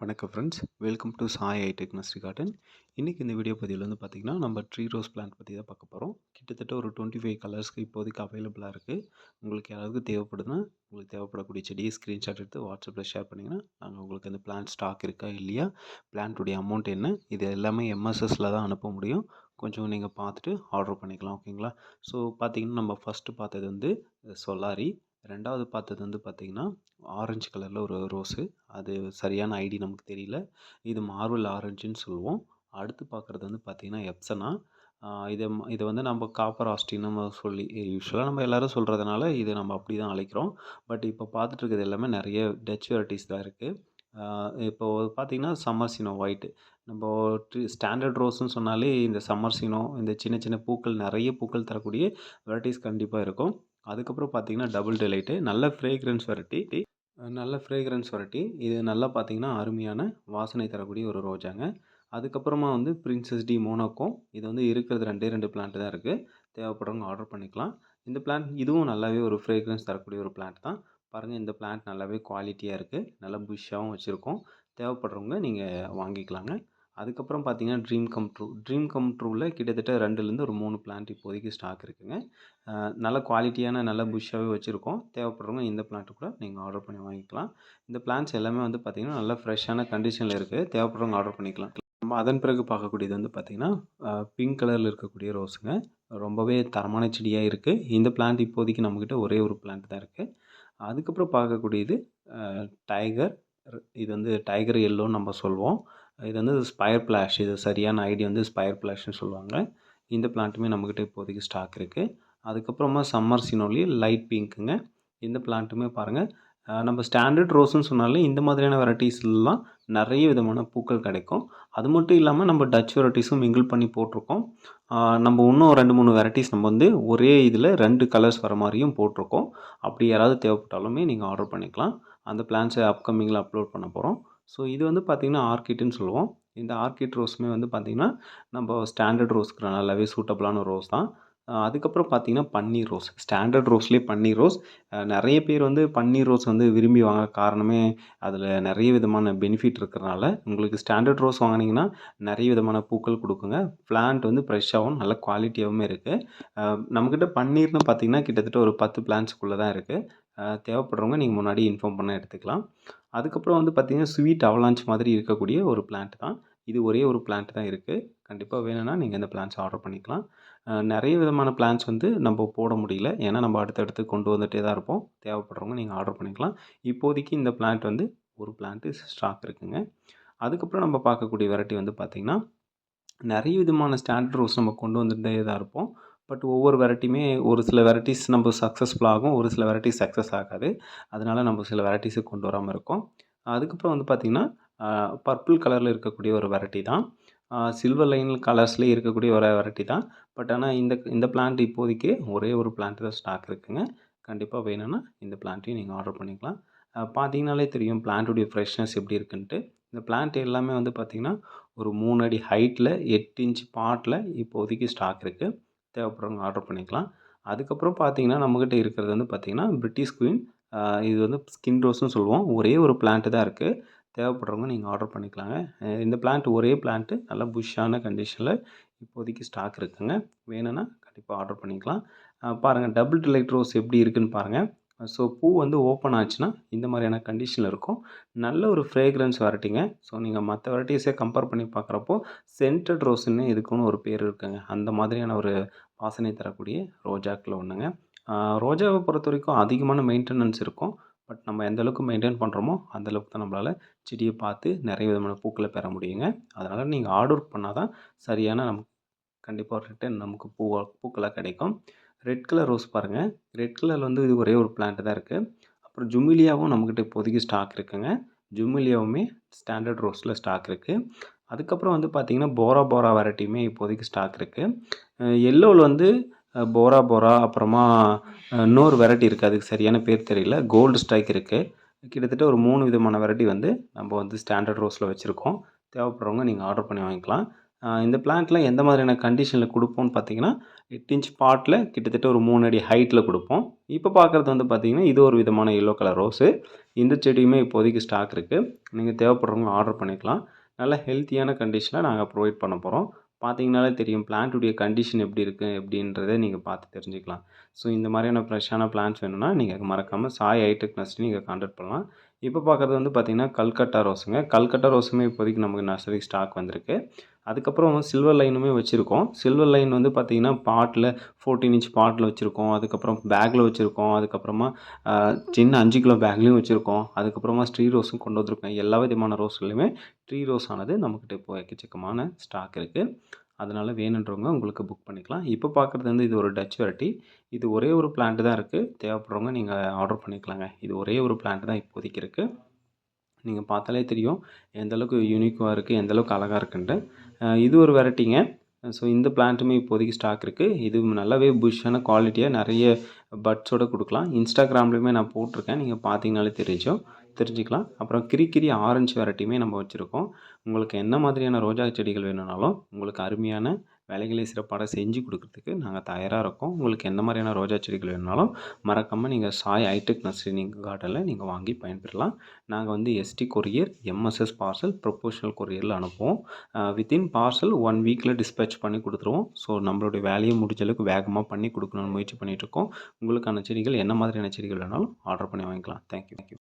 வணக்கம் friends welcome to Sai ஐ டெக்னஸ்ரி கார்டன் இன்றைக்கி இந்த வீடியோ பதிவில் வந்து பார்த்திங்கன்னா நம்ம ட்ரீ ரோஸ் பிளான்ட் பற்றி தான் பார்க்க போகிறோம் கிட்டத்தட்ட ஒரு டுவெண்ட்டி ஃபைவ் கலர்ஸ்க்கு இப்போதைக்கு அவைலபிளாக இருக்குது உங்களுக்கு யாராவது தேவைப்படுதுன்னா உங்களுக்கு தேவைப்படக்கூடிய செடியை ஸ்க்ரீன்ஷாட் எடுத்து வாட்ஸ்அப்பில் ஷேர் பண்ணிங்கன்னா நாங்கள் உங்களுக்கு அந்த பிளான் ஸ்டாக் இருக்கா இல்லையா பிளான்ட்டுடைய அமௌண்ட் என்ன இது எல்லாமே எம்எஸ்எஸில் தான் அனுப்ப முடியும். கொஞ்சம் நீங்கள் பார்த்துட்டு ஆர்டர் பண்ணிக்கலாம் ஓகேங்களா ஸோ பார்த்திங்கன்னா நம்ம ஃபஸ்ட்டு பார்த்தது வந்து சொல்லாரி ரெண்டாவது பார்த்தது வந்து பார்த்திங்கன்னா ஆரஞ்சு கலரில் ஒரு ரோஸு அது சரியான ஐடி நமக்கு தெரியல. இது மார்வல் ஆரஞ்சுன்னு சொல்லுவோம். அடுத்து பார்க்குறது வந்து பார்த்திங்கன்னா எப்சனா இதை இதை வந்து நம்ம காப்பர் ஆஸ்டின்னு நம்ம சொல்லி யூஸ்வலாக நம்ம எல்லோரும் சொல்கிறதுனால இதை நம்ம அப்படி தான் அழைக்கிறோம். பட் இப்போ பார்த்துட்டு இருக்கிறது எல்லாமே நிறைய டச் வெரைட்டிஸ் தான் இருக்குது இப்போது பார்த்திங்கன்னா சம்மர் சீனோ ஒயிட்டு நம்ம ஸ்டாண்டர்ட் ரோஸ்னு சொன்னாலே இந்த சம்மர்சீனோ இந்த சின்ன சின்ன பூக்கள் நிறைய பூக்கள் தரக்கூடிய வெரைட்டிஸ் கண்டிப்பாக இருக்கும். அதுக்கப்புறம் பார்த்தீங்கன்னா டபுள் டிலைட்டு நல்ல ஃப்ரேக்ரன்ஸ் வரட்டி நல்ல ஃப்ரேக்ரன்ஸ் வரட்டி இது நல்லா பார்த்தீங்கன்னா அருமையான வாசனை தரக்கூடிய ஒரு ரோஜாங்க. அதுக்கப்புறமா வந்து பிரின்சஸ் டி மோனோக்கோ இது வந்து இருக்கிறது ரெண்டே ரெண்டு பிளான்ட் தான் இருக்குது தேவைப்படுறவங்க ஆர்டர் பண்ணிக்கலாம். இந்த பிளான்ட் இதுவும் நல்லாவே ஒரு ஃப்ரேக்ரன்ஸ் தரக்கூடிய ஒரு பிளான்ட் தான். பாருங்கள் இந்த பிளான்ட் நல்லாவே குவாலிட்டியாக இருக்குது நல்லா புஷ்ஷாகவும் வச்சுருக்கோம். தேவைப்படுறவங்க நீங்கள் வாங்கிக்கலாங்க. அதுக்கப்புறம் பார்த்தீங்கன்னா dream come true dream come ட்ரூவில் கிட்டத்தட்ட ரெண்டுலேருந்து ஒரு மூணு பிளான்ட் இப்போதைக்கு ஸ்டாக் இருக்குதுங்க நல்ல குவாலிட்டியான நல்ல புஷ்ஷாகவே வச்சுருக்கோம். தேவைப்படுறவங்க இந்த பிளான்ட்டு கூட நீங்கள் ஆர்டர் பண்ணி வாங்கிக்கலாம். இந்த பிளான்ஸ் எல்லாமே வந்து பார்த்திங்கன்னா நல்ல ஃப்ரெஷ்ஷான கண்டிஷனில் இருக்குது தேவைப்படுறவங்க ஆர்டர் பண்ணிக்கலாம். நம்ம அதன் பிறகு பார்க்கக்கூடியது வந்து பார்த்திங்கன்னா பிங்க் கலரில் இருக்கக்கூடிய ரோஸுங்க ரொம்பவே தரமான செடியாக இருக்குது இந்த பிளான்ட் இப்போதைக்கு நம்மக்கிட்ட ஒரே ஒரு பிளான்ட் தான் இருக்குது அதுக்கப்புறம் பார்க்கக்கூடியது டைகர் இது வந்து டைகர் எல்லோன்னு நம்ம சொல்லுவோம் இது வந்து ஸ்பயர் பிளாஷ் இது சரியான ஐடி வந்து ஸ்பயர் பிளாஷ்னு சொல்லுவாங்க. இந்த பிளான்ட்டுமே நம்மக்கிட்ட இப்போதைக்கு ஸ்டாக் இருக்குது அதுக்கப்புறமா சம்மர் சினோலி லைட் பிங்க்குங்க இந்த பிளான்ட்டுமே பாருங்கள் நம்ம ஸ்டாண்டர்ட் ரோஸ்ன்னு சொன்னாலே இந்த மாதிரியான வெரைட்டிஸ்லாம் நிறைய விதமான பூக்கள் கிடைக்கும். அது மட்டும் இல்லாமல் நம்ம டச் வெரைட்டிஸும் மிங்கிள் பண்ணி போட்டிருக்கோம். நம்ம இன்னும் ரெண்டு மூணு வெரைட்டிஸ் நம்ம வந்து ஒரே இதில் ரெண்டு கலர்ஸ் வர மாதிரியும் போட்டிருக்கோம். அப்படி யாராவது தேவைப்பட்டாலுமே நீங்கள் ஆர்டர் பண்ணிக்கலாம். அந்த பிளான்ஸை அப்கமிங்கில் அப்லோட் பண்ண போகிறோம் ஸோ இது வந்து பார்த்திங்கன்னா ஆர்கிட்னு சொல்லுவோம். இந்த ஆர்கிட் ரோஸுமே வந்து பார்த்திங்கன்னா நம்ம ஸ்டாண்டர்ட் ரோஸ்க்கு நல்லாவே சூட்டபுளான ரோஸ் தான். அதுக்கப்புறம் பார்த்திங்கன்னா பன்னீர் ரோஸ். ஸ்டாண்டர்ட் ரோஸ்லேயே பன்னீர் ரோஸ். நிறைய பேர் வந்து பன்னீர் ரோஸ் வந்து விரும்பி வாங்க காரணமே அதில் நிறைய விதமான பெனிஃபிட் இருக்கிறனால உங்களுக்கு ஸ்டாண்டர்ட் ரோஸ் வாங்கினீங்கன்னா நிறைய விதமான பூக்கள் கொடுக்குங்க. பிளான்ட் வந்து ஃப்ரெஷ்ஷாகவும் நல்ல குவாலிட்டியாகவும் இருக்குது நம்மக்கிட்ட பன்னீர்னு பார்த்திங்கன்னா கிட்டத்தட்ட ஒரு பத்து பிளான்ட்ஸ்க்குள்ளே தான் இருக்குது தேவைப்படுறவங்க நீங்கள் முன்னாடி இன்ஃபார்ம் பண்ண எடுத்துக்கலாம். அதுக்கப்புறம் வந்து பார்த்திங்கன்னா ஸ்வீட் அவலாஞ்ச் மாதிரி இருக்கக்கூடிய ஒரு பிளான்ட் தான். இது ஒரே ஒரு பிளான்ட் தான் இருக்குது கண்டிப்பாக வேணும்னா நீங்கள் இந்த பிளான்ஸ் ஆர்டர் பண்ணிக்கலாம். நிறைய விதமான பிளான்ஸ் வந்து நம்ம போட முடியல. ஏன்னா நம்ம அடுத்தடுத்து கொண்டு வந்துகிட்டே தான் இருப்போம். தேவைப்படுறவங்க நீங்கள் ஆர்டர் பண்ணிக்கலாம். இப்போதைக்கு இந்த பிளான்ட் வந்து ஒரு பிளான்ட்டு ஸ்டாக் இருக்குங்க. அதுக்கப்புறம் நம்ம பார்க்கக்கூடிய வெரைட்டி வந்து பார்த்திங்கன்னா நிறைய விதமான ஸ்டாண்டர்ட் ரோஸ் நம்ம கொண்டு வந்துகிட்டே தான் இருப்போம். பட் ஒவ்வொரு வெரைட்டியுமே ஒரு சில வெரைட்டிஸ் நம்ம சக்ஸஸ்ஃபுல் ஆகும் ஒரு சில வெரைட்டிஸ் சக்ஸஸ் ஆகாது. அதனால் நம்ம சில வெரைட்டிஸை கொண்டு வராமல் இருக்கோம். அதுக்கப்புறம் வந்து பார்த்திங்கன்னா பர்பிள் கலரில் இருக்கக்கூடிய ஒரு வெரைட்டி தான். சில்வர் லைன் கலர்ஸ்லேயே இருக்கக்கூடிய ஒரு வெரைட்டி தான். பட் ஆனால் இந்த இந்த பிளான்ட் இப்போதைக்கு ஒரே ஒரு பிளான்ட் தான் ஸ்டாக் இருக்குதுங்க கண்டிப்பாக வேணும்னா இந்த பிளான்ட்டையும் நீங்கள் ஆர்டர் பண்ணிக்கலாம். பார்த்தீங்கனாலே தெரியும் பிளான்ட்டுடைய ஃப்ரெஷ்னஸ் எப்படி இருக்குன்ட்டு. இந்த பிளான்ட் எல்லாமே வந்து பார்த்திங்கன்னா ஒரு மூணு அடி ஹைட்டில் எட்டு இன்ச் பாட்டில் இப்போதைக்கு ஸ்டாக் இருக்குது தேவைப்படுறவங்க ஆர்டர் பண்ணிக்கலாம். அதுக்கப்புறம் பார்த்தீங்கன்னா நம்மக்கிட்ட இருக்கிறது வந்து பார்த்திங்கன்னா பிரிட்டிஷ் குயின் இது வந்து ஸ்கின் ரோஸ்னு சொல்லுவோம். ஒரே ஒரு பிளான்ட்டு தான் இருக்குது தேவைப்படுறவங்க நீங்கள் ஆர்டர் பண்ணிக்கலாங்க. இந்த பிளான்ட் ஒரே பிளான்ட்டு நல்லா புஷ்ஷான கண்டிஷனில் இப்போதைக்கு ஸ்டாக் இருக்குதுங்க வேணும்னா கண்டிப்பாக ஆர்டர் பண்ணிக்கலாம். பாருங்கள் டபுள் டிலைட் ரோஸ் எப்படி இருக்குதுன்னு பாருங்கள் ஸோ பூ வந்து ஓப்பன் ஆச்சுன்னா இந்த மாதிரியான கண்டிஷனில் இருக்கும். நல்ல ஒரு ஃப்ரேக்ரன்ஸ் வெரைட்டிங்க. ஸோ நீங்கள் மற்ற வெரைட்டிஸே கம்பேர் பண்ணி பார்க்குறப்போ சென்டட் ரோஸுன்னு இதுக்குன்னு ஒரு பேர் இருக்குங்க. அந்த மாதிரியான ஒரு வாசனை தரக்கூடிய ரோஜாக்கில் ஒன்றுங்க ரோஜாவை பொறுத்த வரைக்கும் அதிகமான மெயின்டெனன்ஸ் இருக்கும். பட் நம்ம எந்த அளவுக்கு மெயின்டைன் பண்ணுறோமோ அந்தளவுக்கு தான் நம்மளால் செடியை பார்த்து நிறைய விதமான பூக்களை பெற முடியுங்க. அதனால் நீங்கள் ஆர்டர் பண்ணால் தான் சரியான நமக்கு கண்டிப்பாக ரிட்டன் நமக்கு பூ பூக்களாக கிடைக்கும். ரெட் கலர் ரோஸ் பாருங்கள் ரெட் கலரில் வந்து இது ஒரே ஒரு பிளான்ட் தான் இருக்குது அப்புறம் ஜுமிலியாவும் நம்மக்கிட்ட இப்போதைக்கு ஸ்டாக் இருக்குங்க. ஜுமிலியாவுமே ஸ்டாண்டர்ட் ரோஸில் ஸ்டாக் இருக்குது அதுக்கப்புறம் வந்து பார்த்திங்கன்னா போரா போரா வெரைட்டியுமே இப்போதைக்கு ஸ்டாக் இருக்குது எல்லோவில் வந்து போரா போரா அப்புறமா இன்னொரு வெரைட்டி இருக்குது அதுக்கு சரியான பேர் தெரியல. கோல்டு ஸ்ட்ரைக் இருக்குது கிட்டத்தட்ட ஒரு மூணு விதமான வெரைட்டி வந்து நம்ம வந்து ஸ்டாண்டர்ட் ரோஸில் வச்சுருக்கோம். தேவைப்படுறவங்க நீங்கள் ஆர்டர் பண்ணி வாங்கிக்கலாம். இந்த பிளான்ட்லாம் எந்த மாதிரியான கண்டிஷனில் கொடுப்போம்னு பார்த்தீங்கன்னா எட்டு இன்ச் பாட்டில் கிட்டத்தட்ட ஒரு மூணு அடி ஹைட்டில் கொடுப்போம். இப்போ பார்க்குறது வந்து பார்த்திங்கன்னா இது ஒரு விதமான எல்லோ கலர் ரோஸு இந்த செடியுமே இப்போதைக்கு ஸ்டாக் இருக்குது நீங்கள் தேவைப்படுறவங்க ஆர்டர் பண்ணிக்கலாம். நல்ல ஹெல்த்தியான கண்டிஷனில் நாங்கள் ப்ரொவைட் பண்ண போகிறோம் பார்த்தீங்கனாலே தெரியும் பிளான்ட்டுடைய கண்டிஷன் எப்படி இருக்குது எப்படின்றத நீங்கள் பார்த்து தெரிஞ்சுக்கலாம். ஸோ இந்த மாதிரியான ஃப்ரெஷ்ஷான பிளான்ஸ் வேணும்னா நீங்கள் மறக்காமல் சாய் ஹைடெக் நர்சரி நீங்கள் கான்டாக்ட் பண்ணலாம். இப்போ பார்க்குறது வந்து பார்த்திங்கன்னா கல்கட்டா ரோஸுங்க கல்கட்டா ரோஸுமே இப்போதைக்கு நமக்கு நர்சரி ஸ்டாக் வந்திருக்கு. அதுக்கப்புறம் சில்வர் லைனுமே வச்சுருக்கோம். சில்வர் லைன் வந்து பார்த்திங்கன்னா பாட்டில் ஃபோர்டீன் இன்ச் பாட்டில் வச்சுருக்கோம். அதுக்கப்புறம் பேக்கில் வச்சுருக்கோம். அதுக்கப்புறமா சின்ன அஞ்சு கிலோ பேக்லேயும் வச்சுருக்கோம். அதுக்கப்புறமா ஸ்ட்ரீ ரோஸும் கொண்டு வந்திருக்கோம். எல்லா விதமான ரோஸ்லையுமே ட்ரீ ரோஸ் ஆனது நம்மக்கிட்ட இப்போ எக்கச்சக்கமான ஸ்டாக் இருக்குது அதனால் வேணுன்றவங்க உங்களுக்கு புக் பண்ணிக்கலாம். இப்போ பார்க்குறது வந்து இது ஒரு டச் வெரைட்டி இது ஒரே ஒரு பிளான்ட் தான் இருக்குது தேவைப்படுறவங்க நீங்கள் ஆர்டர் பண்ணிக்கலாங்க. இது ஒரே ஒரு பிளான்ட் தான் இப்போதைக்கு இருக்குது நீங்கள் பார்த்தாலே தெரியும் எந்தளவுக்கு யூனிக்காக இருக்குது எந்தளவுக்கு அழகாக இருக்குன்ட்டு. இது ஒரு வெரைட்டிங்க. ஸோ இந்த பிளான்ட்டுமே இப்போதைக்கு ஸ்டாக் இருக்குது இது நல்லாவே புஷ்ஷான குவாலிட்டியாக நிறைய பட்ஸோடு கொடுக்கலாம். இன்ஸ்டாகிராம்லேயுமே நான் போட்டிருக்கேன். நீங்கள் பார்த்தீங்கனாலே தெரிஞ்சோம் தெரிஞ்சுக்கலாம். அப்புறம் கிரி ஆரஞ்சு வெரைட்டியுமே நம்ம வச்சுருக்கோம். உங்களுக்கு என்ன மாதிரியான ரோஜா செடிகள் வேணும்னாலும் உங்களுக்கு அருமையான வேலைகளை சிறப்பாக செஞ்சு கொடுக்குறதுக்கு நாங்கள் தயாராக இருக்கோம். உங்களுக்கு எந்த மாதிரியான ரோஜா செடிகள் வேணுனாலும் மறக்காமல் நீங்கள் சாய் ஹைடெக் நர்சரிங் கார்டனில் நீங்கள் வாங்கி பயன்பெறலாம். நாங்கள் வந்து ST courier MSS parcel professional கொரியரில் அனுப்புவோம். வித்தின் பார்சல் ஒன் வீக்கில் டிஸ்பேச் பண்ணி கொடுத்துருவோம். ஸோ நம்மளுடைய வேலையை முடிஞ்ச அளவுக்கு வேகமாக பண்ணி கொடுக்கணும்னு முயற்சி பண்ணிகிட்ருக்கோம் உங்களுக்கான செடிகள் என்ன மாதிரியான செடிகள் வேணாலும் ஆர்டர் பண்ணி வாங்கிக்கலாம். Thank you thank you